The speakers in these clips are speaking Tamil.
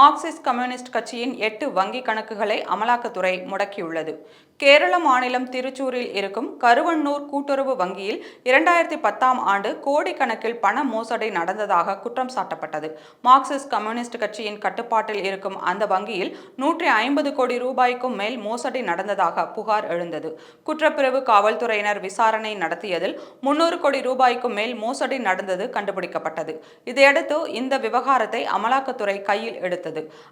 மார்க்சிஸ்ட் கம்யூனிஸ்ட் கட்சியின் எட்டு வங்கி கணக்குகளை அமலாக்கத்துறை முடக்கியுள்ளது. கேரள மாநிலம் திருச்சூரில் இருக்கும் கருவண்ணூர் கூட்டுறவு வங்கியில் இரண்டாயிரத்தி பத்தாம் ஆண்டு கோடிக்கணக்கில் பண மோசடி நடந்ததாக குற்றம் சாட்டப்பட்டது. மார்க்சிஸ்ட் கம்யூனிஸ்ட் கட்சியின் கட்டுப்பாட்டில் இருக்கும் அந்த வங்கியில் நூற்றி ஐம்பது கோடி ரூபாய்க்கும் மேல் மோசடி நடந்ததாக புகார் எழுந்தது. குற்றப்பிரிவு காவல்துறையினர் விசாரணை நடத்தியதில் முன்னூறு கோடி ரூபாய்க்கும் மேல் மோசடி நடந்தது கண்டுபிடிக்கப்பட்டது. இதையடுத்து இந்த விவகாரத்தை அமலாக்கத்துறை கையில் எடுத்தது.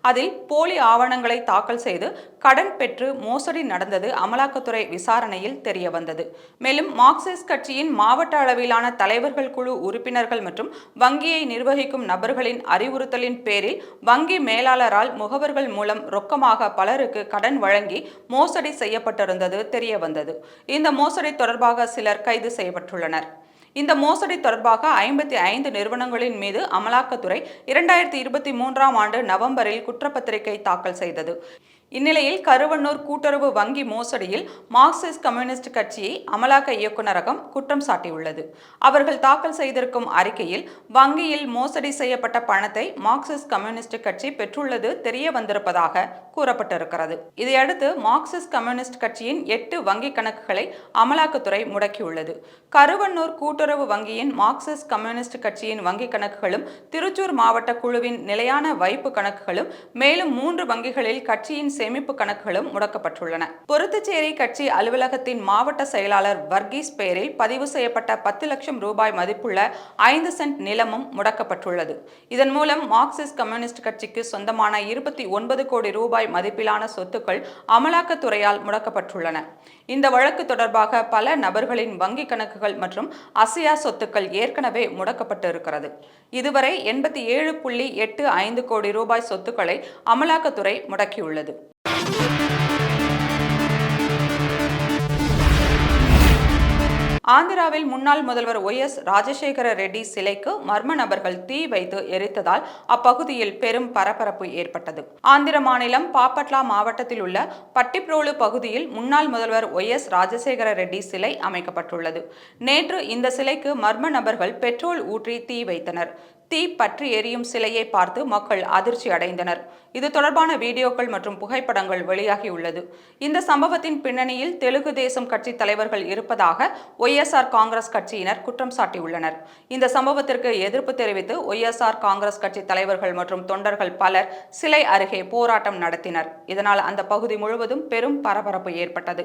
அதில் போலி ஆவணங்களை தாக்கல் செய்து கடன் பெற்று மோசடி நடந்தது அமலாக்கத்துறை விசாரணையில் தெரியவந்தது. மேலும் மார்க்சிஸ்ட் கட்சியின் மாவட்ட அளவிலான தலைவர்கள் குழு உறுப்பினர்கள் மற்றும் வங்கியை நிர்வகிக்கும் நபர்களின் அறிவுறுத்தலின் பேரில் வங்கி மேலாளரால் முகவர்கள் மூலம் ரொக்கமாக பலருக்கு கடன் வழங்கி மோசடி செய்யப்பட்டிருந்தது தெரியவந்தது. இந்த மோசடி தொடர்பாக சிலர் கைது செய்யப்பட்டுள்ளனர். இந்த மோசடி தொடர்பாக ஐம்பத்தி ஐந்து நிறுவனங்களின் மீது அமலாக்கத்துறை இரண்டாயிரத்தி இருபத்தி மூன்றாம் ஆண்டு நவம்பரில் குற்றப்பத்திரிகை தாக்கல் செய்தது. இந்நிலையில் கருவண்ணூர் கூட்டுறவு வங்கி மோசடியில் மார்க்சிஸ்ட் கம்யூனிஸ்ட் கட்சியை அமலாக்க இயக்குநரகம் குற்றம் சாட்டியுள்ளது. அவர்கள் தாக்கல் செய்திருக்கும் அறிக்கையில் வங்கியில் மோசடி செய்யப்பட்ட பணத்தை மார்க்சிஸ்ட் கம்யூனிஸ்ட் கட்சி பெற்றுள்ளது தெரிய வந்திருப்பதாக கூறப்பட்டிருக்கிறது. இதையடுத்து மார்க்சிஸ்ட் கம்யூனிஸ்ட் கட்சியின் எட்டு வங்கி கணக்குகளை அமலாக்கத்துறை முடக்கியுள்ளது. கருவண்ணூர் கூட்டுறவு வங்கியின் மார்க்சிஸ்ட் கம்யூனிஸ்ட் கட்சியின் வங்கி கணக்குகளும் திருச்சூர் மாவட்ட குழுவின் நிலையான வைப்பு கணக்குகளும் மேலும் மூன்று வங்கிகளில் கட்சியின் சேமிப்பு கணக்குகளும் முடக்கப்பட்டுள்ளன. பொருத்துச்சேரி கட்சி அலுவலகத்தின் மாவட்ட செயலாளர் வர்கீஸ் பெயரில் பதிவு செய்யப்பட்ட பத்து லட்சம் ரூபாய் மதிப்புள்ள ஐந்து சென்ட் நிலமும் முடக்கப்பட்டுள்ளது. இதன் மூலம் மார்க்சிஸ்ட் கம்யூனிஸ்ட் கட்சிக்கு சொந்தமான இருபத்தி ஒன்பது கோடி ரூபாய் மதிப்பிலான சொத்துக்கள் அமலாக்கத்துறையால் முடக்கப்பட்டுள்ளன. இந்த வழக்கு தொடர்பாக பல நபர்களின் வங்கி கணக்குகள் மற்றும் அசையா சொத்துக்கள் ஏற்கனவே முடக்கப்பட்டு இருக்கிறது இதுவரை எண்பத்தி ஏழு புள்ளி எட்டு ஐந்து கோடி ரூபாய் சொத்துக்களை அமலாக்கத்துறை முடக்கியுள்ளது. ஆந்திராவில் முன்னாள் முதல்வர் ஒய் எஸ் ராஜசேகர ரெட்டி சிலைக்கு மர்ம நபர்கள் தீ வைத்து எரித்ததால் அப்பகுதியில் பெரும் பரபரப்பு ஏற்பட்டது. ஆந்திர மாநிலம் பாப்பட்லா மாவட்டத்தில் உள்ள பட்டிப்ரோலு பகுதியில் முன்னாள் முதல்வர் ஒய் எஸ் ராஜசேகர ரெட்டி சிலை அமைக்கப்பட்டுள்ளது. நேற்று இந்த சிலைக்கு மர்ம நபர்கள் பெட்ரோல் ஊற்றி தீ வைத்தனர். தீ பற்றி எரியும் சிலையை பார்த்து மக்கள் அதிர்ச்சி அடைந்தனர். இது தொடர்பான வீடியோக்கள் மற்றும் புகைப்படங்கள் வெளியாகியுள்ளது. இந்த சம்பவத்தின் பின்னணியில் தெலுங்கு தேசம் கட்சி தலைவர்கள் இருப்பதாக ஒய்எஸ்ஆர் காங்கிரஸ் கட்சியினர் குற்றம் சாட்டியுள்ளனர். இந்த சம்பவத்திற்கு எதிர்ப்பு தெரிவித்து ஒய்எஸ்ஆர் காங்கிரஸ் கட்சி தலைவர்கள் மற்றும் தொண்டர்கள் பலர் சிலை அருகே போராட்டம் நடத்தினர். இதனால் அந்த பகுதி முழுவதும் பெரும் பரபரப்பு ஏற்பட்டது.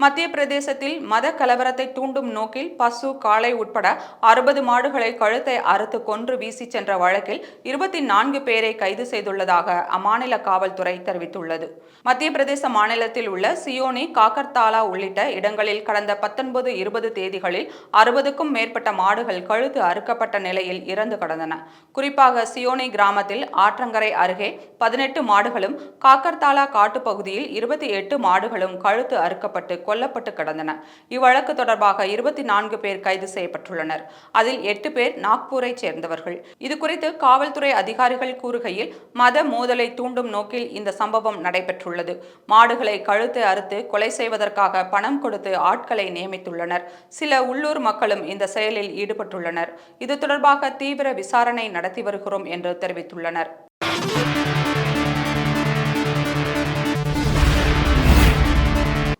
மத்திய பிரதேசத்தில் மத கலவரத்தை தூண்டும் நோக்கில் பசு காளை உட்பட அறுபது மாடுகளை கழுத்தை அறுத்து கொன்று வீசி சென்ற வழக்கில் இருபத்தி நான்கு பேரை கைது செய்துள்ளதாக அம்மாநில காவல்துறை தெரிவித்துள்ளது. மத்திய பிரதேச மாநிலத்தில் உள்ள சியோனி காக்கர்தாலா உள்ளிட்ட இடங்களில் கடந்த பத்தொன்பது இருபது தேதிகளில் அறுபதுக்கும் மேற்பட்ட மாடுகள் கழுத்து அறுக்கப்பட்ட நிலையில் இறந்து கடந்தன. குறிப்பாக சியோனி கிராமத்தில் ஆற்றங்கரை அருகே பதினெட்டு மாடுகளும் காக்கர்தாலா காட்டுப்பகுதியில் இருபத்தி எட்டு மாடுகளும் கழுத்து அறுக்கப்பட்டு கொல்லப்பட்டு கிடந்தன. இவ்வழக்கு தொடர்பாக இருபத்தி நான்கு பேர் கைது செய்யப்பட்டுள்ளனர். அதில் எட்டு பேர் நாக்பூரை சேர்ந்தவர்கள். இதுகுறித்து காவல்துறை அதிகாரிகள் கூறுகையில் மத மோதலை தூண்டும் நோக்கில் இந்த சம்பவம் நடைபெற்றுள்ளது. மாடுகளை கழுத்து அறுத்து கொலை செய்வதற்காக பணம் கொடுத்து ஆட்களை நியமித்துள்ளனர். சில உள்ளூர் மக்களும் இந்த செயலில் ஈடுபட்டுள்ளனர். இது தொடர்பாக தீவிர விசாரணை நடத்தி வருகிறோம் என்று தெரிவித்துள்ளனர்.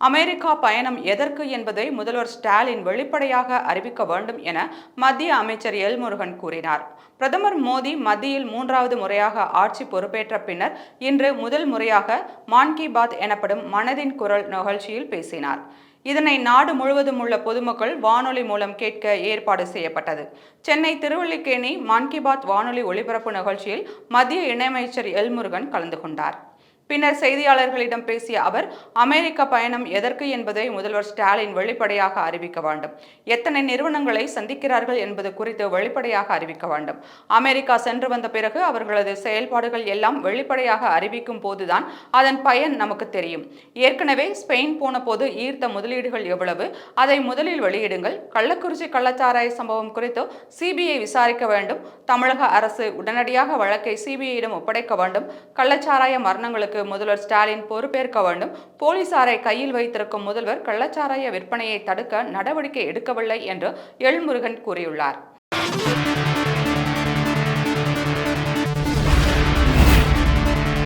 அமெரிக்கா பயணம் எதற்கு என்பதை முதல்வர் ஸ்டாலின் வெளிப்படையாக அறிவிக்க வேண்டும் என மத்திய அமைச்சர் எல் முருகன் கூறினார். பிரதமர் மோடி மத்தியில் மூன்றாவது முறையாக ஆட்சி பொறுப்பேற்ற பின்னர் இன்று முதல் முறையாக மான் கி பாத் எனப்படும் மனதின் குரல் நிகழ்ச்சியில் பேசினார். இதனை நாடு முழுவதும் உள்ள பொதுமக்கள் வானொலி மூலம் கேட்க ஏற்பாடு செய்யப்பட்டது. சென்னை திருவள்ளிக்கேணி மான் கி பாத் வானொலி ஒலிபரப்பு நிகழ்ச்சியில் மத்திய இணையமைச்சர் எல் முருகன் கலந்து கொண்டார். பின்னர் செய்தியாளர்களிடம் பேசிய அவர் அமெரிக்க பயணம் எதற்கு என்பதை முதல்வர் ஸ்டாலின் வெளிப்படையாக அறிவிக்க வேண்டும். எத்தனை நிறுவனங்களை சந்திக்கிறார்கள் என்பது குறித்து வெளிப்படையாக அறிவிக்க வேண்டும். அமெரிக்கா சென்று வந்த பிறகு அவர்களது செயல்பாடுகள் எல்லாம் வெளிப்படையாக அறிவிக்கும் போதுதான் அதன் பயன் நமக்கு தெரியும். ஏற்கனவே ஸ்பெயின் போன போது ஈர்த்த முதலீடுகள் எவ்வளவு அதை முதலில் வெளியிடுங்கள். கள்ளக்குறிச்சி கள்ளச்சாராய சம்பவம் குறித்து சிபிஐ விசாரிக்க வேண்டும். தமிழக அரசு உடனடியாக வழக்கை சிபிஐயிடம் ஒப்படைக்க வேண்டும். கள்ளச்சாராய மரணங்களுக்கு முதல்வர் ஸ்டாலின் பொறுப்பேற்க வேண்டும். போலீசாரை கையில் வைத்திருக்கும் முதல்வர் கள்ளச்சாராய விற்பனையை தடுக்க நடவடிக்கை எடுக்கவில்லை என்று எல்முருகன் கூறியுள்ளார்.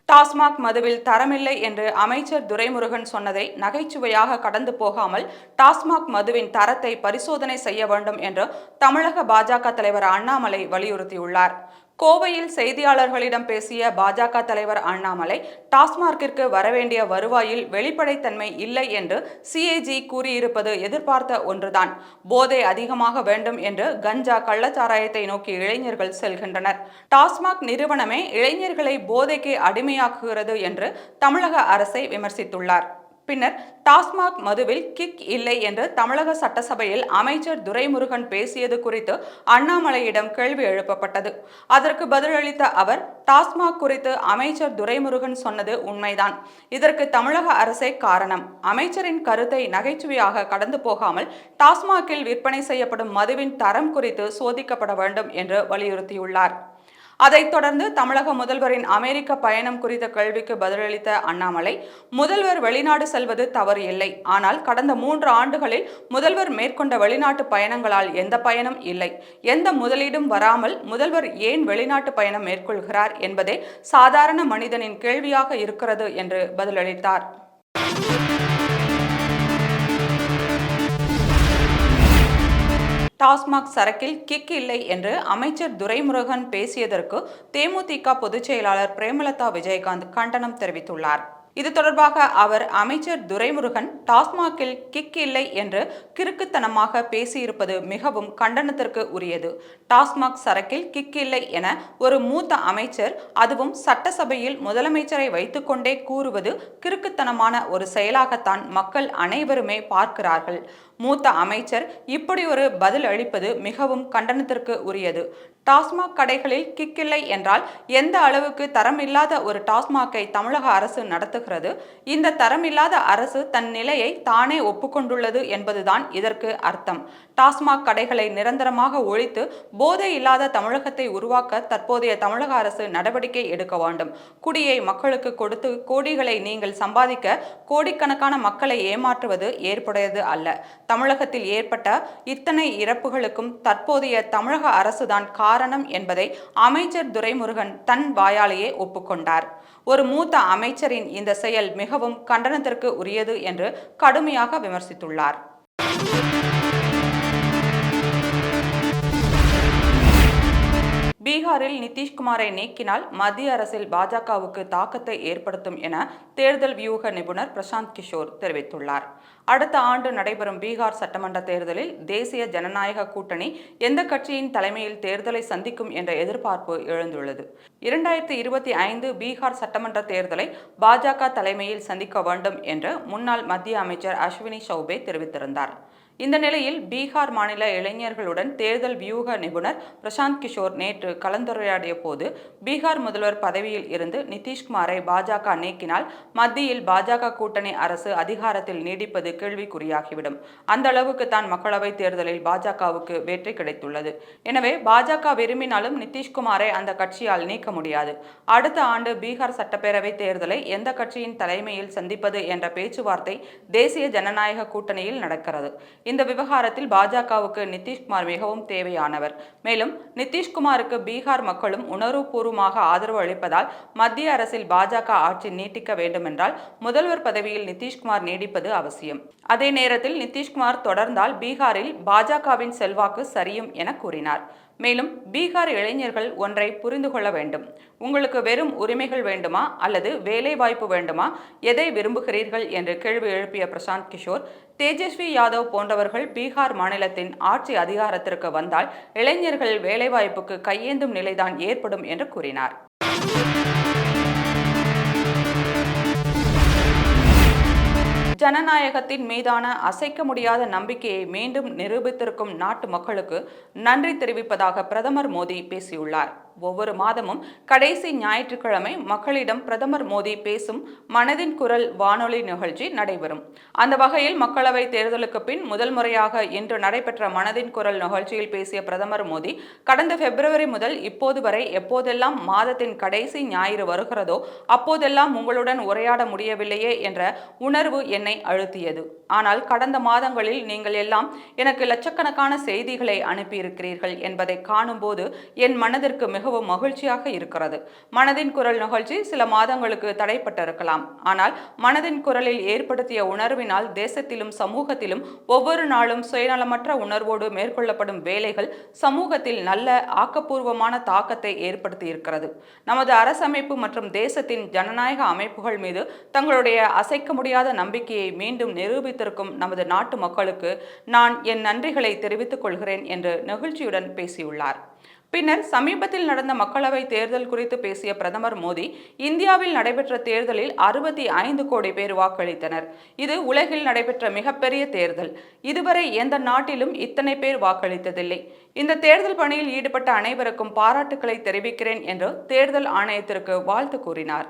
டாஸ்மாக் மதுவில் தரமில்லை என்று அமைச்சர் துரைமுருகன் சொன்னதை நகைச்சுவையாக கடந்து போகாமல் டாஸ்மாக் மதுவின் தரத்தை பரிசோதனை செய்ய வேண்டும் என்று தமிழக பாஜக தலைவர் அண்ணாமலை வலியுறுத்தியுள்ளார். கோவையில் செய்தியாளர்களிடம் பேசிய பாஜக தலைவர் அண்ணாமலை டாஸ்மார்க்கிற்கு வரவேண்டிய வருவாயில் வெளிப்படைத்தன்மை இல்லை என்று சிஏஜி கூறியிருப்பது எதிர்பார்த்த ஒன்றுதான். போதை அதிகமாக வேண்டும் என்று கஞ்சா கள்ளச்சாராயத்தை நோக்கி இளைஞர்கள் செல்கின்றனர். டாஸ்மாக் நிறுவனமே இளைஞர்களை போதைக்கு அடிமையாக்குகிறது என்று தமிழக அரசை விமர்சித்துள்ளார். பின்னர் டாஸ்மாக் மதுவில் கிக் இல்லை என்று தமிழக சட்டசபையில் அமைச்சர் துரைமுருகன் பேசியது குறித்து அண்ணாமலையிடம் கேள்வி எழுப்பப்பட்டது. அதற்கு பதிலளித்த அவர் டாஸ்மாக் குறித்து அமைச்சர் துரைமுருகன் சொன்னது உண்மைதான். இதற்கு தமிழக அரசே காரணம். அமைச்சரின் கருத்தை நகைச்சுவையாக கடந்து போகாமல் டாஸ்மாகில் விற்பனை செய்யப்படும் மதுவின் தரம் குறித்து சோதிக்கப்பட வேண்டும் என்று வலியுறுத்தியுள்ளார். அதைத் தொடர்ந்து தமிழக முதல்வரின் அமெரிக்க பயணம் குறித்த கேள்விக்கு பதிலளித்த அண்ணாமலை முதல்வர் வெளிநாடு செல்வது தவறு இல்லை. ஆனால் கடந்த மூன்று ஆண்டுகளில் முதல்வர் மேற்கொண்ட வெளிநாட்டு பயணங்களால் எந்த பயனும் இல்லை. எந்த முதலீடும் வராமல் முதல்வர் ஏன் வெளிநாட்டு பயணம் மேற்கொள்கிறார் என்பதே சாதாரண மனிதனின் கேள்வியாக இருக்கிறது என்று பதிலளித்தார். டாஸ்மாக் சரக்கில் கிக் இல்லை என்று அமைச்சர் துரைமுருகன் பேசியதற்கு தேமுதிக பொதுச் செயலாளர் பிரேமலதா விஜயகாந்த் கண்டனம் தெரிவித்துள்ளார். இது தொடர்பாக அவர் அமைச்சர் துரைமுருகன் டாஸ்மாகில் கிக் இல்லை என்று கிறுக்குத்தனமாக பேசியிருப்பது மிகவும் கண்டனத்திற்கு உரியது. டாஸ்மாக் சரக்கில் கிக் இல்லை என ஒரு மூத்த அமைச்சர் அதுவும் சட்டசபையில் முதலமைச்சரை வைத்துக்கொண்டே கூறுவது கிறுக்குத்தனமான ஒரு செயலாகத்தான் மக்கள் அனைவருமே பார்க்கிறார்கள். மூத்த அமைச்சர் இப்படி ஒரு பதில் அளிப்பது மிகவும் கண்டனத்திற்கு உரியது. டாஸ்மாக் கடைகளில் கிக்கில்லை என்றால் எந்த அளவுக்கு தரமில்லாத ஒரு டாஸ்மாக்கை தமிழக அரசு நடத்துகிறது? இந்த தரமில்லாத அரசு தன் நிலையை தானே ஒப்புக்கொண்டுள்ளது என்பதுதான் இதற்கு அர்த்தம். டாஸ்மாக் கடைகளை நிரந்தரமாக ஒழித்து போதை இல்லாத தமிழகத்தை உருவாக்க தற்போதைய தமிழக அரசு நடவடிக்கை எடுக்க வேண்டும். குடியை மக்களுக்கு கொடுத்து கோடிகளை நீங்கள் சம்பாதிக்க கோடிக்கணக்கான மக்களை ஏமாற்றுவது ஏற்புடையது அல்ல. தமிழகத்தில் ஏற்பட்ட இத்தனை இறப்புகளுக்கும் தற்போதைய தமிழக அரசுதான் காரணம் என்பதை அமைச்சர் துரைமுருகன் தன் வாயாலேயே ஒப்புக்கொண்டார். ஒரு மூத்த அமைச்சரின் இந்த செயல் மிகவும் கண்டனத்திற்கு உரியது என்று கடுமையாக விமர்சித்துள்ளார். பீகாரில் நிதிஷ்குமாரை நீக்கினால் மத்திய அரசில் பாஜகவுக்கு தாக்கத்தை ஏற்படுத்தும் என தேர்தல் வியூக நிபுணர் பிரசாந்த் கிஷோர் தெரிவித்துள்ளார். அடுத்த ஆண்டு நடைபெறும் பீகார் சட்டமன்ற தேர்தலில் தேசிய ஜனநாயக கூட்டணி எந்த கட்சியின் தலைமையில் தேர்தலை சந்திக்கும் என்ற எதிர்பார்ப்பு எழுந்துள்ளது. இரண்டாயிரத்தி இருபத்தி ஐந்து பீகார் சட்டமன்ற தேர்தலை பாஜக தலைமையில் சந்திக்க வேண்டும் என்று முன்னாள் மத்திய அமைச்சர் அஸ்வினி சௌபே தெரிவித்திருந்தார். இந்த நிலையில் பீகார் மாநில இளைஞர்களுடன் தேர்தல் வியூக நிபுணர் பிரசாந்த் கிஷோர் நேற்று கலந்துரையாடிய போது பீகார் முதல்வர் பதவியில் இருந்து நிதிஷ்குமாரை பாஜக நீக்கினால் மத்தியில் பாஜக கூட்டணி அரசு அதிகாரத்தில் நீடிப்பது கேள்விக்குறியாகிவிடும். அந்த அளவுக்கு தான் மக்களவை தேர்தலில் பாஜகவுக்கு வெற்றி கிடைத்துள்ளது. எனவே பாஜக விரும்பினாலும் நிதிஷ்குமாரை அந்த கட்சியால் நீக்க முடியாது. அடுத்த ஆண்டு பீகார் சட்டப்பேரவை தேர்தலை எந்த கட்சியின் தலைமையில் சந்திப்பது என்ற பேச்சுவார்த்தை தேசிய ஜனநாயக கூட்டணியில் நடக்கிறது. இந்த விவகாரத்தில் பாஜகவுக்கு நிதிஷ்குமார் மிகவும் தேவையானவர். மேலும் நிதிஷ்குமாருக்கு பீகார் மக்களும் உணர்வுபூர்வமாக ஆதரவு அளிப்பதால் மத்திய அரசில் பாஜக ஆட்சி நீட்டிக்க வேண்டுமென்றால் முதல்வர் பதவியில் நிதிஷ்குமார் நீடிப்பது அவசியம். அதே நேரத்தில் நிதிஷ்குமார் தொடர்ந்தால் பீகாரில் பாஜகவின் செல்வாக்கு சரியும் என கூறினார். மேலும் பீகார் இளைஞர்கள் ஒன்றை புரிந்து கொள்ள வேண்டும். உங்களுக்கு வெறும் உரிமைகள் வேண்டுமா? அல்லது வேலை வாய்ப்பு வேண்டுமா? எதை விரும்புகிறீர்கள்? என்று கேள்வி எழுப்பிய பிரசாந்த் கிஷோர் தேஜஸ்வி யாதவ் போன்றவர்கள் பீகார் மாநிலத்தின் ஆட்சி அதிகாரத்திற்கு வந்தால் இளைஞர்கள் வேலைவாய்ப்புக்கு கையேந்தும் நிலைதான் ஏற்படும் என்று கூறினார். ஜனநாயகத்தின் மீதான அசைக்க முடியாத நம்பிக்கையை மீண்டும் நிரூபித்திருக்கும் நாட்டு மக்களுக்கு நன்றி தெரிவிப்பதாக பிரதமர் மோடி பேசியுள்ளார். ஒவ்வொரு மாதமும் கடைசி ஞாயிற்றுக்கிழமை மக்களிடம் பிரதமர் மோடி பேசும் மனதின் குரல் வானொலி நிகழ்ச்சி நடைபெறும். அந்த வகையில் மக்களவை தேர்தலுக்கு பின் முதல் முறையாக இன்று நடைபெற்ற மனதின் குரல் நிகழ்ச்சியில் பேசிய பிரதமர் மோடி கடந்த பிப்ரவரி முதல் இப்போது வரை எப்போதெல்லாம் மாதத்தின் கடைசி ஞாயிறு வருகிறதோ அப்போதெல்லாம் உங்களுடன் உரையாட முடியவில்லையே என்ற உணர்வு என்னை அழுத்தியது. ஆனால் கடந்த மாதங்களில் நீங்கள் எல்லாம் எனக்கு லட்சக்கணக்கான செய்திகளை அனுப்பியிருக்கிறீர்கள் என்பதை காணும்போது என் மனதிற்கு மிக மிகவும் மகிழ்ச்சியாக இருக்கிறது. மனதின் குரல் நிகழ்ச்சி சில மாதங்களுக்கு தடைப்பட்டிருக்கலாம். ஆனால் மனதின் குரலில் ஏற்படுத்திய உணர்வினால் தேசத்திலும் சமூகத்திலும் ஒவ்வொரு நாளும் சுயநலமற்ற உணர்வோடு மேற்கொள்ளப்படும் வேலைகள் சமூகத்தில் நல்ல ஆக்கப்பூர்வமான தாக்கத்தை ஏற்படுத்தி இருக்கிறது நமது அரசமைப்பு மற்றும் தேசத்தின் ஜனநாயக அமைப்புகள் மீது தங்களுடைய அசைக்க முடியாத நம்பிக்கையை மீண்டும் நிரூபித்திருக்கும் நமது நாட்டு மக்களுக்கு நான் என் நன்றிகளை தெரிவித்துக் கொள்கிறேன் என்று நெகிழ்ச்சியுடன் பேசியுள்ளார். பின்னர் சமீபத்தில் நடந்த மக்களவை தேர்தல் குறித்து பேசிய பிரதமர் மோடி இந்தியாவில் நடைபெற்ற தேர்தலில் அறுபத்தி ஐந்து கோடி பேர் வாக்களித்தனர். இது உலகில் நடைபெற்ற மிகப்பெரிய தேர்தல். இதுவரை எந்த நாட்டிலும் இத்தனை பேர் வாக்களித்ததில்லை. இந்த தேர்தல் பணியில் ஈடுபட்ட அனைவருக்கும் பாராட்டுக்களை தெரிவிக்கிறேன் என்று தேர்தல் ஆணையத்திற்கு வாழ்த்து கூறினார்.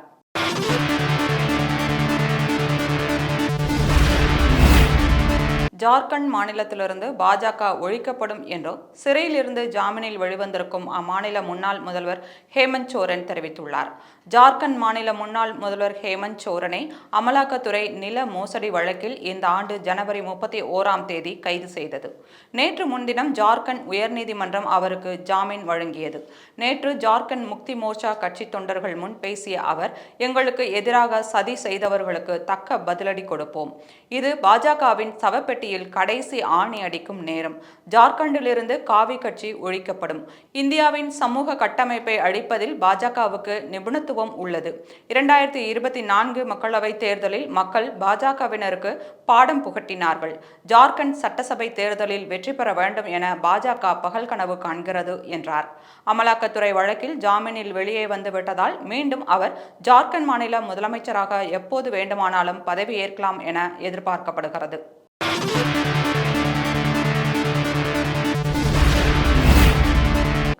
ஜார்க்கண்ட் மாநிலத்திலிருந்து பாஜக ஒழிக்கப்படும் என்றும் சிறையிலிருந்து ஜாமீனில் வெளிவந்திருக்கும் அம்மாநில முன்னாள் முதல்வர் ஹேமந்த் சோரன் தெரிவித்துள்ளார். ஜார்க்கண்ட் மாநில முன்னாள் முதல்வர் ஹேமந்த் சோரனை அமலாக்கத்துறை நில மோசடி வழக்கில் இந்த ஆண்டு ஜனவரி முப்பத்தி ஓராம் தேதி கைது செய்தது. நேற்று முன்தினம் ஜார்க்கண்ட் உயர்நீதிமன்றம் அவருக்கு ஜாமீன் வழங்கியது. நேற்று ஜார்க்கண்ட் முக்தி மோர்ச்சா கட்சி தொண்டர்கள் முன் பேசிய அவர் எங்களுக்கு எதிராக சதி செய்தவர்களுக்கு தக்க பதிலடி கொடுப்போம். இது பாஜகவின் சவப்பெட்டியில் கடைசி ஆணி அடிக்கும் நேரம். ஜார்க்கண்டிலிருந்து காவி கட்சி ஒழிக்கப்படும். இந்தியாவின் சமூக கட்டமைப்பை அழிப்பதில் பாஜகவுக்கு நிபுணத்துவம் உள்ளது. இரண்டாயிரத்தி இருபத்தி நான்கு மக்களவை தேர்தலில் மக்கள் பாஜகவினருக்கு பாடம் புகட்டினார்கள். ஜார்க்கண்ட் சட்டசபை தேர்தலில் வெற்றி பெற வேண்டும் என பாஜக பகல் கனவு காண்கிறது என்றார். அமலாக்கத்துறை வழக்கில் ஜாமீனில் வெளியே வந்து விட்டதால் மீண்டும் அவர் ஜார்க்கண்ட் மாநில முதலமைச்சராக எப்போது வேண்டுமானாலும் பதவியேற்கலாம் என எதிர்பார்க்கப்படுகிறது.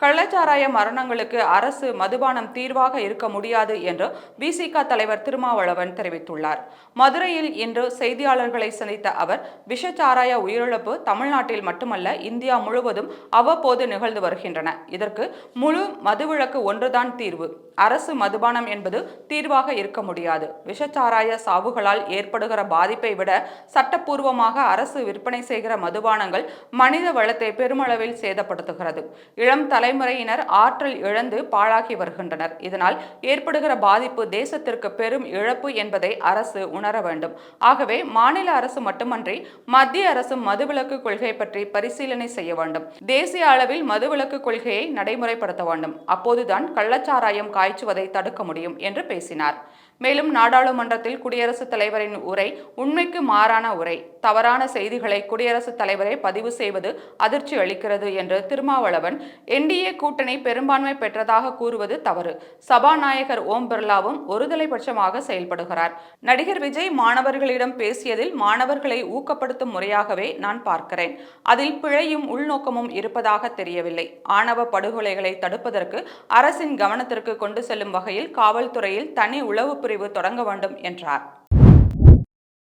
கள்ளச்சாராய மரணங்களுக்கு அரசு மதுபானம் தீர்வாக இருக்க முடியாது என்று பிசிக தலைவர் திருமாவளவன் தெரிவித்துள்ளார். மதுரையில் இன்று செய்தியாளர்களை சந்தித்த அவர் விஷச்சாராய உயிரிழப்பு தமிழ்நாட்டில் மட்டுமல்ல இந்தியா முழுவதும் அவ்வப்போது நிகழ்ந்து வருகின்றன. இதற்கு முழு மதுவிலக்கு ஒன்றுதான் தீர்வு. அரசு மதுபானம் என்பது தீர்வாக இருக்க முடியாது. விஷச்சாராய சாவுகளால் ஏற்படுகிற பாதிப்பை விட சட்டப்பூர்வமாக அரசு விற்பனை செய்கிற மதுபானங்கள் மனித வளத்தை பெருமளவில் சேதப்படுத்துகிறது. இளம் தலை தலைமுறையினர் ஆற்றல் இழந்து பாழாகி வருகின்றனர். இதனால் ஏற்படுகிற பாதிப்பு தேசத்திற்கு பெரும் இழப்பு என்பதை அரசு உணர வேண்டும். ஆகவே மாநில அரசு மட்டுமன்றி மத்திய அரசு மதுவிலக்கு கொள்கை பற்றி பரிசீலனை செய்ய வேண்டும். தேசிய அளவில் மதுவிலக்கு கொள்கையை நடைமுறைப்படுத்த வேண்டும். அப்போதுதான் கள்ளச்சாராயம் காய்ச்சுவதை தடுக்க முடியும் என்று பேசினார். மேலும் நாடாளுமன்றத்தில் குடியரசுத் தலைவரின் உரை உண்மைக்கு மாறான உரை தவறான செய்திகளை குடியரசுத் தலைவரை பதிவு செய்வது அதிர்ச்சி அளிக்கிறது என்று திருமாவளவன் என்டிஏ கூட்டணி பெரும்பான்மை பெற்றதாக கூறுவது தவறு. சபாநாயகர் ஓம் பிர்லாவும் ஒருதலை பட்சமாக செயல்படுகிறார். நடிகர் விஜய் மாணவர்களிடம் பேசியதில் மாணவர்களை ஊக்கப்படுத்தும் முறையாகவே நான் பார்க்கிறேன். அதில் பிழையும் உள்நோக்கமும் இருப்பதாக தெரியவில்லை. ஆணவ படுகொலைகளை தடுப்பதற்கு அரசின் கவனத்திற்கு கொண்டு செல்லும் வகையில் காவல்துறையில் தனி உளவு குறைவு தொடங்க வேண்டும் என்றார்.